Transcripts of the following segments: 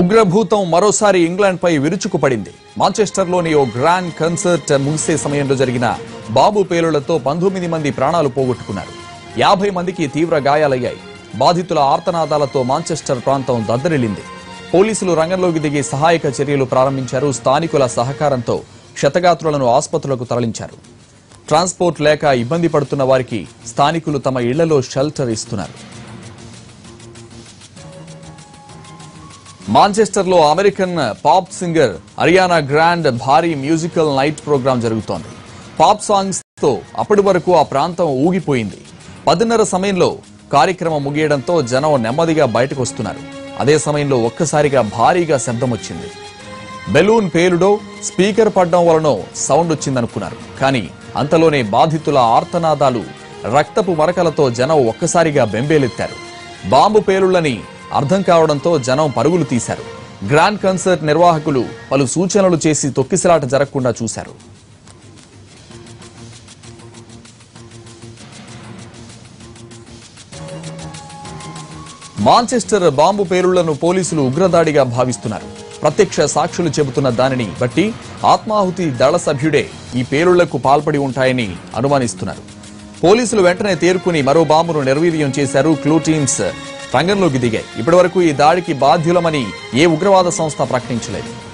ఉగ్రభూతం మరోసారి ఇంగ్లాండ్పై విరుచుకుపడింది. మాంచెస్టర్లోని ఓ grand concert ముగిసే సమయంలో జరిగిన బాంబు పేలులతో పంతొమ్మిది మంది ప్రాణాలు పోగొట్టుకున్నారు. యాభై మందికి తీవ్ర గాయాలయ్యాయి. బాధితుల ఆర్తనాదాలతో మాంచెస్టర్ ప్రాంతం దద్దరిల్లింది. పోలీసులు రంగంలోకి దిగి సహాయక చర్యలు ప్రారంభించారు. స్థానికుల సహకారంతో క్షతగాత్రులను ఆసుపత్రులకు తరలించారు. ట్రాన్స్పోర్ట్ లేక ఇబ్బంది పడుతున్న వారికి స్థానికులు తమ ఇళ్ళలో షెల్టర్ ఇస్తున్నారు. మాంచెస్టర్లో American pop singer Ariana Grande భారీ మ్యూజికల్ నైట్ ప్రోగ్రాం జరుగుతోంది. పాప్ సాంగ్స్తో అప్పటి వరకు ఆ ప్రాంతం ఊగిపోయింది. పదిన్నర సమయంలో కార్యక్రమం ముగియడంతో జనం నెమ్మదిగా బయటకు వస్తున్నారు. అదే సమయంలో ఒక్కసారిగా భారీగా శబ్దం వచ్చింది. బెలూన్ పేలుడో స్పీకర్ పడ్డం వలనో సౌండ్ వచ్చిందనుకున్నారు. కానీ అంతలోనే బాధితుల ఆర్తనాదాలు రక్తపు మరకలతో జనం ఒక్కసారిగా బెంబేలెత్తారు. బాంబు పేలుళ్ళని అర్థం కావడంతో జనం పరుగులు తీశారు. గ్రాండ్ కన్సర్ట్ నిర్వాహకులు పలు సూచనలు చేసి తొక్కిసలాట జరగకుండా చూశారు. మాంచెస్టర్ బాంబు పేలుళ్ళను పోలీసులు ఉగ్రదాడిగా భావిస్తున్నారు. ప్రత్యక్ష సాక్షులు చెబుతున్న దానిని బట్టి ఆత్మాహుతి దళ సభ్యుడే ఈ పేలుళ్ళకు పాల్పడి ఉంటాయని అనుమానిస్తున్నారు. పోలీసులు వెంటనే తేరుకుని మరో బాంబును నిర్వీర్యం చేశారు క్లూ టీమ్స్ రంగంలోకి దిగాయి. ఇప్పటివరకు ఈ దాడికి బాధ్యులమని ఏ ఉగ్రవాద సంస్థ ప్రకటించలేదు.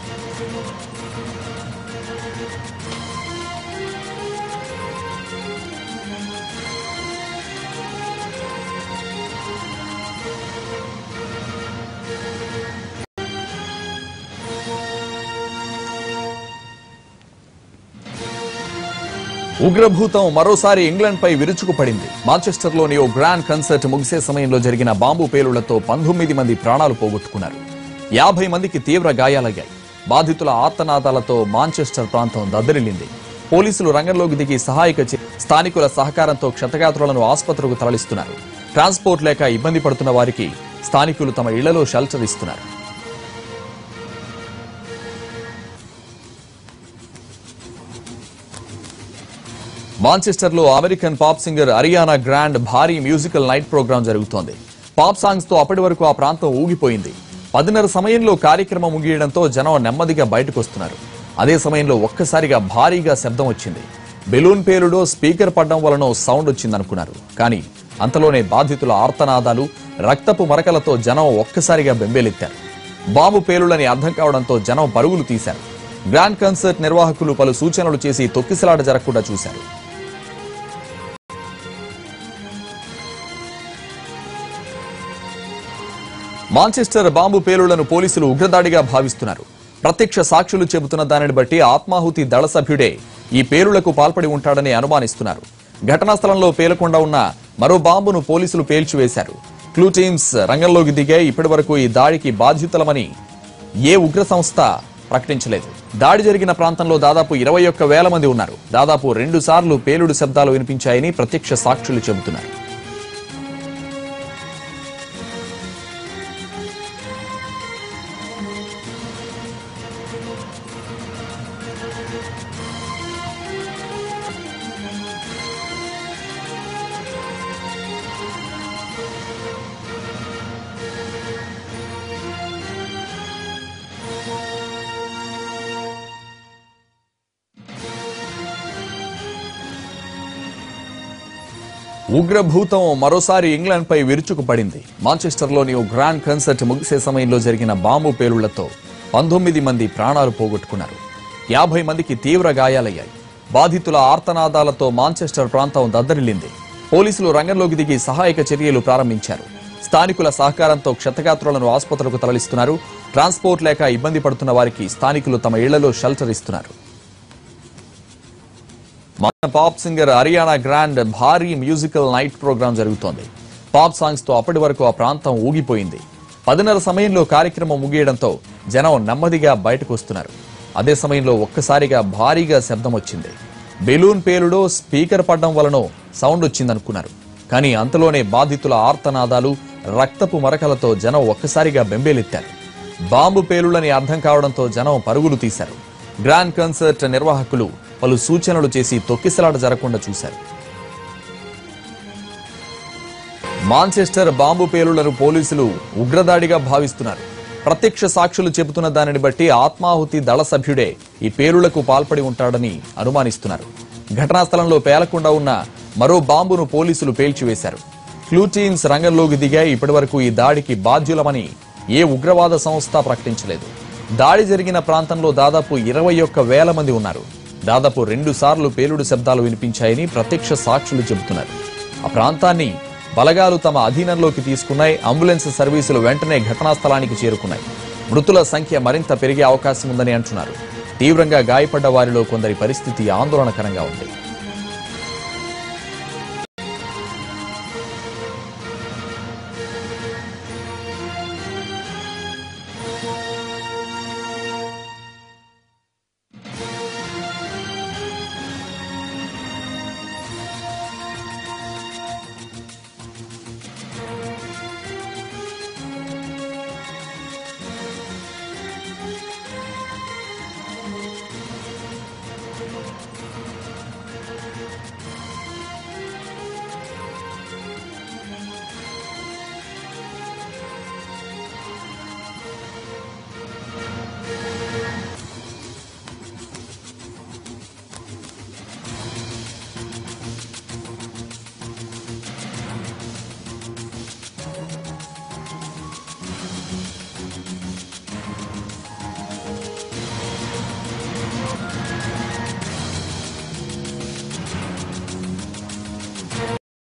ఉగ్రభూతం మరోసారి ఇంగ్లాండ్పై విరుచుకుపడింది. మాంచెస్టర్లోని ఓ గ్రాండ్ కన్సర్ట్ ముగిసే సమయంలో జరిగిన బాంబు పేలుళ్ళతో పంతొమ్మిది మంది ప్రాణాలు పోగొట్టుకున్నారు. యాభై మందికి తీవ్ర గాయాలయ్యాయి. బాధితుల ఆర్తనాదాలతో మాంచెస్టర్ ప్రాంతం దద్దరిల్లింది. పోలీసులు రంగంలోకి దిగి సహాయక స్థానికుల సహకారంతో క్షతగాత్రులను ఆసుపత్రికి తరలిస్తున్నారు. ట్రాన్స్పోర్ట్ లేక ఇబ్బంది పడుతున్న వారికి స్థానికులు తమ ఇళ్ళలో షెల్టర్ ఇస్తున్నారు. మాంచెస్టర్లో American pop singer Ariana Grande భారీ మ్యూజికల్ నైట్ ప్రోగ్రాం జరుగుతోంది. పాప్ సాంగ్స్తో అప్పటి వరకు ఆ ప్రాంతం ఊగిపోయింది. పదిన్నర సమయంలో కార్యక్రమం ముగియడంతో జనం నెమ్మదిగా బయటకు వస్తున్నారు అదే సమయంలో ఒక్కసారిగా భారీగా శబ్దం వచ్చింది. బెలూన్ పేలుడో స్పీకర్ పడడం వలన సౌండ్ వచ్చిందనుకున్నారు. కానీ అంతలోనే బాధితుల ఆర్తనాదాలు రక్తపు మరకలతో జనం ఒక్కసారిగా బెంబేలెత్తారు. బాంబు పేలుడని అర్థం కావడంతో జనం పరుగులు తీశారు. గ్రాండ్ కన్సర్ట్ నిర్వాహకులు పలు సూచనలు చేసి తొక్కిసలాట జరగకుండా చూశారు. మాంచెస్టర్ బాంబు పేలులను పోలీసులు ఉగ్రదాడిగా భావిస్తున్నారు. ప్రత్యక్ష సాక్షులు చెబుతున్న దానిని బట్టి ఆత్మాహుతి దళ సభ్యుడే ఈ పేలులకు పాల్పడి ఉంటాడని అనుమానిస్తున్నారు. ఘటనా స్థలంలో పేలకుండా ఉన్న మరో బాంబును పోలీసులు పేల్చివేశారు. క్లూ టీమ్స్ రంగంలోకి దిగే ఇప్పటి వరకు ఈ దాడికి బాధ్యుతలమని ఏ ఉగ్ర సంస్థ ప్రకటించలేదు. దాడి జరిగిన ప్రాంతంలో దాదాపు ఇరవై ఒక్క వేల మంది ఉన్నారు. దాదాపు రెండు సార్లు పేలుడు శబ్దాలు వినిపించాయని ప్రత్యక్ష సాక్షులు చెబుతున్నారు. ఉగ్రభూతం మరోసారి ఇంగ్లాండ్పై విరుచుకుపడింది. మాంచెస్టర్లోని ఓ గ్రాండ్ కన్సర్ట్ ముగిసే సమయంలో జరిగిన బాంబు పేలుళ్ళతో పంతొమ్మిది మంది ప్రాణాలు పోగొట్టుకున్నారు. యాభై మందికి తీవ్ర గాయాలయ్యాయి. బాధితుల ఆర్తనాదాలతో మాంచెస్టర్ ప్రాంతం దద్దరిల్లింది. పోలీసులు రంగంలోకి దిగి సహాయక చర్యలు ప్రారంభించారు. స్థానికుల సహకారంతో క్షతగాత్రులను ఆసుపత్రులకు తరలిస్తున్నారు. ట్రాన్స్పోర్ట్ లేక ఇబ్బంది పడుతున్న వారికి స్థానికులు తమ ఇళ్ళలో షెల్టర్ ఇస్తున్నారు. మన పాప్ సింగర్ హరియానా గ్రాండ్ భారీ మ్యూజికల్ నైట్ ప్రోగ్రాం జరుగుతోంది. పాప్ సాంగ్స్తో అప్పటి వరకు ఆ ప్రాంతం ఊగిపోయింది. పదిన్నర సమయంలో కార్యక్రమం ముగియడంతో జనం నెమ్మదిగా బయటకు వస్తున్నారు. అదే సమయంలో ఒక్కసారిగా భారీగా శబ్దం వచ్చింది. బెలూన్ పేలుడో స్పీకర్ పడడం వలనో సౌండ్ వచ్చిందనుకున్నారు. కానీ అంతలోనే బాధితుల ఆర్తనాదాలు రక్తపు మరకలతో జనం ఒక్కసారిగా బెంబేలెత్తారు. బాంబు పేలుడని అర్థం కావడంతో జనం పరుగులు తీశారు. గ్రాండ్ కన్సర్ట్ నిర్వాహకులు పలు సూచనలు చేసి తొక్కిసలాట జరగకుండా చూశారు. మాంచెస్టర్ బాంబు పేలులను పోలీసులు ఉగ్రదాడిగా భావిస్తున్నారు. ప్రత్యక్ష సాక్షులు చెబుతున్న దానిని బట్టి ఆత్మాహుతి దళ సభ్యుడే ఈ పేలులకు పాల్పడి ఉంటాడని అనుమానిస్తున్నారు. ఘటనా స్థలంలో పేలకుండా ఉన్న మరో బాంబును పోలీసులు పేల్చివేశారు. క్లూ టీమ్స్ రంగంలోకి దిగాయి. ఇప్పటివరకు ఈ దాడికి బాధ్యులమని ఏ ఉగ్రవాద సంస్థ ప్రకటించలేదు. దాడి జరిగిన ప్రాంతంలో దాదాపు ఇరవై ఒక్క వేల మంది ఉన్నారు. దాదాపు రెండు సార్లు పేలుడు శబ్దాలు వినిపించాయని ప్రత్యక్ష సాక్షులు చెబుతున్నారు. ఆ ప్రాంతాన్ని బలగాలు తమ అధీనంలోకి తీసుకున్నాయి. అంబులెన్స్ సర్వీసులు వెంటనే ఘటనా స్థలానికి చేరుకున్నాయి. మృతుల సంఖ్య మరింత పెరిగే అవకాశం ఉందని అంటున్నారు. తీవ్రంగా గాయపడ్డ వారిలో కొందరి పరిస్థితి ఆందోళనకరంగా ఉంది.